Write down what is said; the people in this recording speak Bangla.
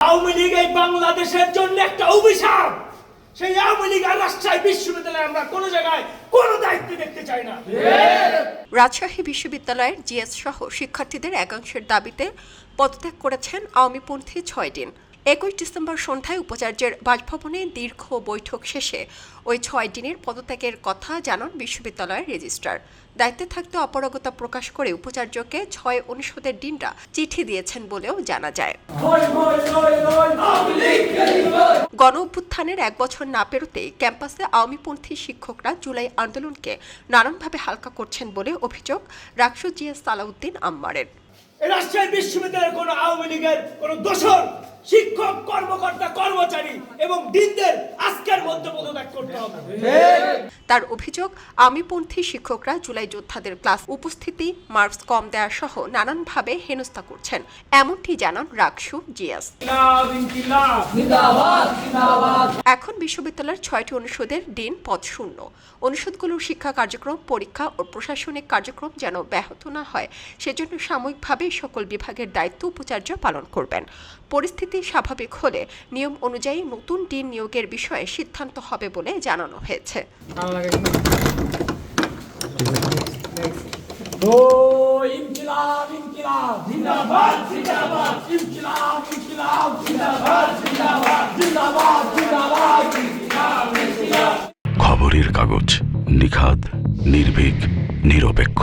আওয়ামী লীগ এই বাংলাদেশের জন্য একটা অভিশাপ। সেই আওয়ামী লীগ আর রাজশাহী বিশ্ববিদ্যালয়ে আমরা কোনো জায়গায় কোনো দায়িত্ব দেখতে চাই না। রাজশাহী বিশ্ববিদ্যালয়ের জিএস সহ শিক্ষার্থীদের একাংশের দাবিতে পদত্যাগ করেছেন আওয়ামীপন্থী ছয় দিন। একুশ ডিসেম্বর সন্ধ্যায় উপাচার্যের বাসভবনে দীর্ঘ বৈঠক শেষে ওই ছয় দিনের পদত্যাগের কথা জানান বিশ্ববিদ্যালয়ের রেজিস্ট্রার। দায়িত্বে থাকতে অপারগতা প্রকাশ করে উপাচার্যকে ছয় অনুষদের ডিনরা চিঠি দিয়েছেন বলেও জানা যায়। গণ অভ্যুত্থানের এক বছর না পেরোতেই ক্যাম্পাসে আওয়ামীপন্থী শিক্ষকরা জুলাই আন্দোলনকে নানানভাবে হালকা করছেন বলে অভিযোগ রাকসু জিএস সালাউদ্দিন আম্মারের। রাজশাহী বিশ্ববিদ্যালয়ের কোনো আওয়ামী লীগের কোনো দোষর শিক্ষক কর্মকর্তা কর্মচারী এবং দিনদের আজকের মধ্যে পদত্যাগ করতে হবে। তার অভিযোগ আমিপন্থী শিক্ষকরা জুলাই যোদ্ধাদের ক্লাস উপস্থিতি মার্কস কম দেওয়া সহ নানানভাবে হেনস্থা করছেন। এমনটি জানান রাকসু জিয়াস। এখন বিশ্ববিদ্যালয়ের ছয়টি অনুষদের দিন পদ শূন্য। অনুষদগুলোর শিক্ষা কার্যক্রম পরীক্ষা ও প্রশাসনিক কার্যক্রম যেন ব্যাহত না হয় সেজন্য সাময়িকভাবে সকল বিভাগের দায়িত্ব উপাচার্য পালন করবেন। পরিস্থিতি স্বাভাবিক হলে নিয়ম অনুযায়ী নতুন দিন নিয়োগের বিষয়ে সিদ্ধান্ত হবে বলে জানানো হয়েছে। ও ইনকিলাব ইনকিলাব জিন্দাবাদ জিন্দাবাদ ইনকিলাব ইনকিলাব জিন্দাবাদ জিন্দাবাদ জিন্দাবাদ জিন্দাবাদ খবরের কাগজ নিখাদ নির্ভীক নিরপেক্ষ।